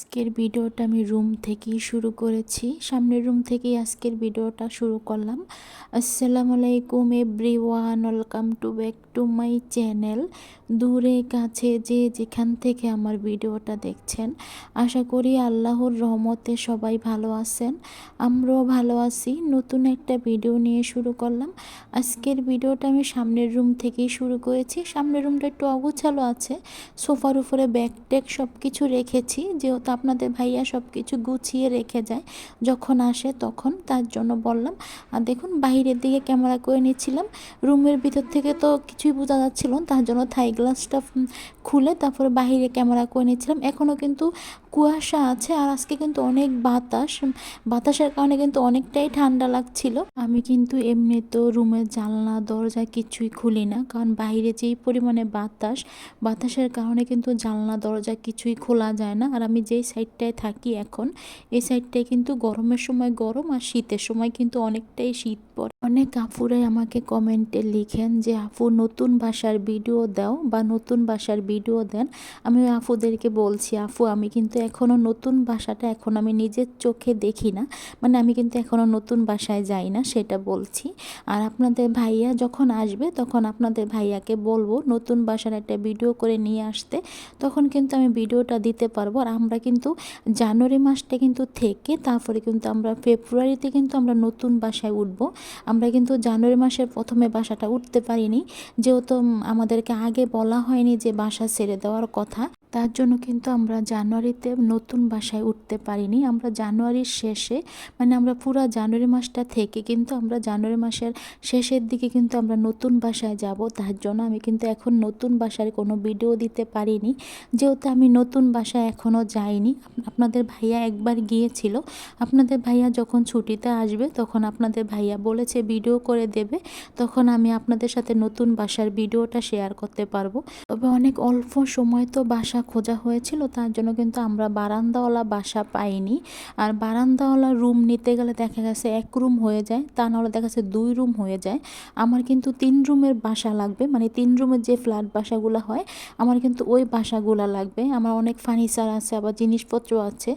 আজকের ভিডিওটা আমি রুম থেকেই শুরু করেছি। সামনের রুম থেকেই আজকের ভিডিওটা শুরু করলাম। আসসালামু আলাইকুম everyone welcome to back to my channel. দূরে, কাছে, যে যেখান থেকে আমার ভিডিওটা দেখছেন, আশা করি আল্লাহর রহমতে সবাই ভালো আছেন। আমরাও ভালো আছি। নতুন একটা ভিডিও নিয়ে শুরু করলাম। আজকের ভিডিওটা আমি সামনের রুম থেকেই শুরু করেছি। সামনের রুমটা একটু অগোছালো আছে। সোফার উপরে ব্যাগ ট্যাগ সব কিছু রেখেছি। যেহেতু আপনাদের ভাইয়া সব কিছু গুছিয়ে রেখে যায়। যখন আসে তখন তার জন্য বললাম, আর দেখুন বাইরের দিকে ক্যামেরা করে নিচ্ছিলাম। রুমের ভিতর থেকে তো কিছুই বোঝা যাচ্ছিল তার জন্য থাই গ্লাসটা খুলে তারপরে বাইরে ক্যামেরা করে নিচ্ছিলাম। এখনও কিন্তু কুয়াশা আছে আর আজকে কিন্তু অনেক বাতাস। বাতাসের কারণে কিন্তু অনেকটাই ঠান্ডা লাগছিল। আমি কিন্তু এমনি তো রুমের জানলা, দরজা কিছুই খুলি না। কারণ বাইরে যেই পরিমাণে বাতাস, বাতাসের কারণে কিন্তু জানলা, দরজা কিছুই খোলা যায় না। আর আমি যেই সাইডটায় থাকি এখন, এই সাইডটায় কিন্তু গরমের সময় গরম আর শীতের সময় কিন্তু অনেকটাই শীত পড়ে। অনেক আপুরাই আমাকে কমেন্টে লিখেন যে আপু নতুন ভাষার ভিডিও দাও বা নতুন ভাষার ভিডিও দেন। আমি ওই আপুদেরকে বলছি আপু আমি কিন্তু এখনও নতুন ভাষাটা এখন আমি নিজের চোখে দেখি না। মানে আমি কিন্তু এখনও নতুন বাসায় যাই না, সেটা বলছি। আর আপনাদের ভাইয়া যখন আসবে, তখন আপনাদের ভাইয়াকে বলব, নতুন বাসার একটা ভিডিও করে নিয়ে আসতে। তখন কিন্তু আমি ভিডিওটা দিতে পারব। আর আমরা কিন্তু জানুয়ারি মাসটা কিন্তু থেকে, তারপরে কিন্তু আমরা ফেব্রুয়ারিতে কিন্তু আমরা নতুন বাসায় উঠব। আমরা কিন্তু জানুয়ারি মাসের প্রথমে বাসাটা উঠতে পারিনি। যেহেতু আমাদেরকে আগে বলা হয়নি যে বাসা ছেড়ে দেওয়ার কথা। তার জন্য কিন্তু আমরা জানুয়ারিতে নতুন বাসায় উঠতে পারিনি। আমরা জানুয়ারির শেষে মানে আমরা পুরো জানুয়ারি মাসটা থেকে কিন্তু আমরা জানুয়ারি মাসের শেষের দিকে কিন্তু আমরা নতুন বাসায় যাব। তার জন্য আমি কিন্তু এখন নতুন বাসার কোনো ভিডিও দিতে পারিনি। যেহেতু আমি নতুন বাসায় এখনও যাইনি, আপনাদের ভাইয়া একবার গিয়েছিল। আপনাদের ভাইয়া যখন ছুটিতে আসবে, তখন আপনাদের ভাইয়া বলেছে ভিডিও করে দেবে। তখন আমি আপনাদের সাথে নতুন বাসার ভিডিওটা শেয়ার করতে পারব। তবে অনেক অল্প সময় তো বাসা খোঁজা হয়েছিল, তার জন্য কিন্তু আমরা বারান্দাওয়ালা বাসা পাইনি। আর বারান্দাওয়ালা রুম নিতে গেলে দেখা গেছে এক রুম হয়ে যায়, তা নাহলে দেখা গেছে দুই রুম হয়ে যায়। আমার কিন্তু তিন রুমের বাসা লাগবে মানে তিন রুমের যে ফ্ল্যাট বাসাগুলো হয়, আমার কিন্তু ওই বাসাগুলো লাগবে। আমার অনেক ফার্নিচার আছে, আবার জিনিসপত্র আছে।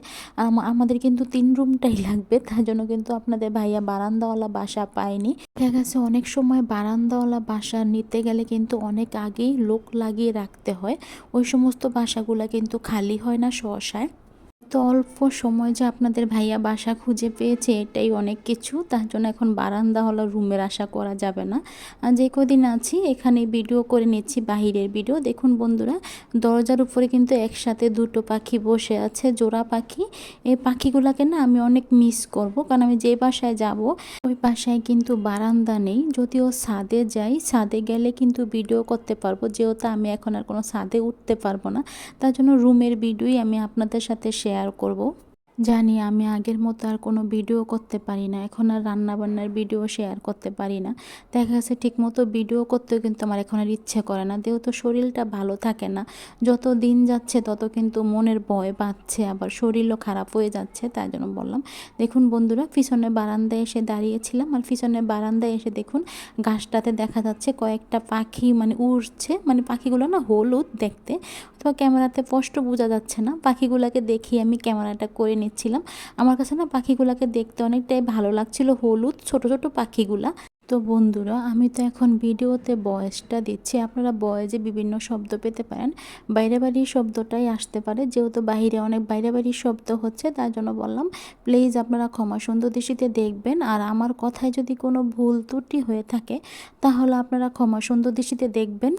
আমাদের কিন্তু তিন রুমটাই লাগবে, তার জন্য কিন্তু আপনাদের ভাইয়া বারান্দাওয়ালা বাসা পায়নি। দেখা গেছে অনেক সময় বারান্দাওয়ালা বাসা নিতে গেলে কিন্তু অনেক আগেই লোক লাগিয়ে রাখতে হয়। ওই সমস্ত বাসাগুলো কিন্তু খালি হয় না সহসায় তো অল্প সময় যে আপনাদের ভাইয়া বাসা খুঁজে পেয়েছে এটাই অনেক কিছু। তার জন্য এখন বারান্দা হলো রুমের আশা করা যাবে না। যে কদিন আছি, এখানে ভিডিও করে নিচ্ছি, বাহিরের ভিডিও দেখুন বন্ধুরা, দরজার উপরে কিন্তু একসাথে দুটো পাখি বসে আছে, জোড়া পাখি। এই পাখিগুলোকে না আমি অনেক মিস করব, কারণ আমি যে বাসায় যাব, ওই বাসায় কিন্তু বারান্দা নেই। যদিও ছাদে যাই, ছাদে গেলে কিন্তু ভিডিও করতে পারব। যেহেতু আমি এখন আর কোনো ছাদে উঠতে পারব না, তার জন্য রুমের ভিডিওই আমি আপনাদের সাথে শেয়ার করব। জানি আমি আগের মতো আর কোনো ভিডিও করতে পারি না। এখন আর রান্না বান্নার ভিডিও শেয়ার করতে পারি না। দেখা গেছে ঠিকমতো ভিডিও করতেও কিন্তু আমার এখন আর ইচ্ছে করে না। যেহেতু শরীরটা ভালো থাকে না। যত দিন যাচ্ছে তত কিন্তু মনের ভয় বাড়ছে আবার শরীরও খারাপ হয়ে যাচ্ছে, তাই জন্য বললাম। দেখুন বন্ধুরা, পিছনে বারান্দায় এসে দাঁড়িয়েছিলাম আর পিছনে বারান্দায় এসে দেখুন, গাছটাতে দেখা যাচ্ছে কয়েকটা পাখি মানে উড়ছে। মানে পাখিগুলো না হলুদ দেখতে। অথবা ক্যামেরাতে স্পষ্ট বোঝা যাচ্ছে না। পাখিগুলোকে দেখি আমি ক্যামেরাটা করে নিচ্ছিলাম। আমার কাছে না পাখিগুলোকে দেখতে অনেকটাই ভালো লাগছিল, হলুদ, ছোট ছোট পাখিগুলা। তো বন্ধুরা, আমি তো এখন ভিডিওতে বয়েসটা দিচ্ছি। আপনারা বয়েজে বিভিন্ন শব্দ পেতে পারেন। বাইরে বাড়ির শব্দটাই আসতে পারে। যেহেতু বাইরে অনেক বাইরে বাড়ির শব্দ হচ্ছে তার জন্য বললাম প্লিজ আপনারা ক্ষমা সুন্দর দৃষ্টিতে দেখবেন। আর আমার কথায় যদি কোনো ভুল ত্রুটি হয়ে থাকে, তাহলে আপনারা ক্ষমা সুন্দর দৃষ্টিতে দেখবেন।